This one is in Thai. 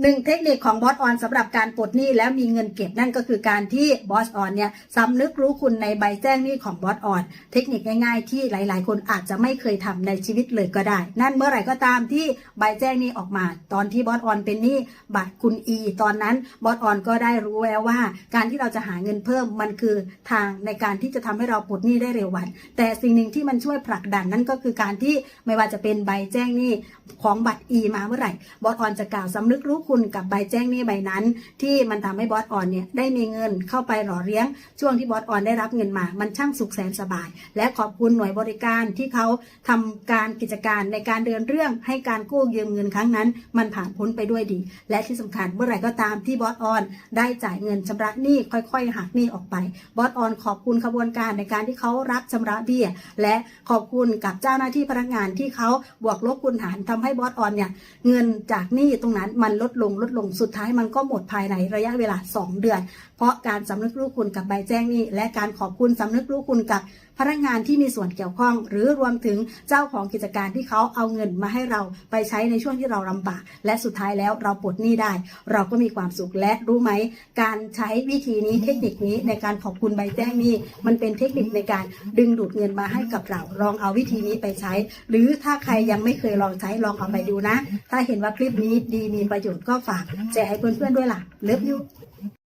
หนึ่งเทคนิคของบอสออนสำหรับการปลดหนี้แล้วมีเงินเก็บนั่นก็คือการที่บอสออนเนี่ยสำนึกรู้คุณในใบแจ้งหนี้ของบอสออนเทคนิคง่ายๆ ที่หลาย ๆ คนอาจจะไม่เคยทำในชีวิตเลยก็ได้ นั่นเมื่อไหร่ก็ตามที่ใบแจ้งหนี้ออกมา ตอนที่บอสออนเป็นหนี้บัตรคุณอีตอนนั้นบอสออนก็ได้รู้แล้วว่า การที่เราจะหาเงินเพิ่มมันคือทางในการที่จะทำให้เราปลดหนี้ได้เร็ววัน แต่สิ่งหนึ่งที่มันช่วยผลักดันนั่นก็คือการที่ไม่ว่าจะเป็นใบแจ้งหนี้ของบัตร E มาเมื่อไหร่บอสออนจะกล่าวสำนึกรู้คุณกับใบแจ้งหนี้ใบนั้น ที่มันทำให้บอสออนเนี่ยได้มีเงินเข้าไปหล่อเลี้ยง ช่วงที่บอสออนได้รับเงินมา มันช่างสุขแสนสบาย และขอบคุณหน่วยบริการที่เขาทำการกิจการในการเดินเรื่องให้การกู้ยืมเงินครั้งนั้น มันผ่านพ้นไปด้วยดี และที่สำคัญเมื่อไหร่ก็ตามที่บอสออน ได้จ่ายเงินชำระหนี้ค่อยๆหักหนี้ออกไปบอสออนขอบคุณขบวนการในการที่เขารับชำระเบี้ย และขอบคุณกับเจ้าหน้าที่พนักงานที่เขาบวกลบคูณหารทำให้บอสออนเนี่ยเงินจากหนี้ตรงนั้นมันลดลงลดลงสุดท้ายมันก็หมดภายในระยะเวลา 2 เดือน เพราะการสำนึกรู้คุณกับใบแจ้งนี้และการขอบคุณสำนึกรู้คุณกับพนักงานที่มีส่วนเกี่ยวข้อง หรือรวมถึงเจ้าของกิจการที่เขาเอาเงินมาให้เราไปใช้ในช่วงที่เราลำบาก และสุดท้ายแล้วเราปลดหนี้ได้ เราก็มีความสุขและรู้ไหม การใช้วิธีนี้เทคนิคนี้ในการขอบคุณใบแจ้งนี้ มันเป็นเทคนิคในการดึงดูดเงินมาให้กับเราลองเอาวิธีนี้ไปใช้ หรือถ้าใครยังไม่เคยลองใช้ลองเอาไปดูนะ ถ้าเห็นว่าคลิปนี้ดีมีประโยชน์ก็ฝากแชร์ให้เพื่อนๆด้วยล่ะ เลิฟยู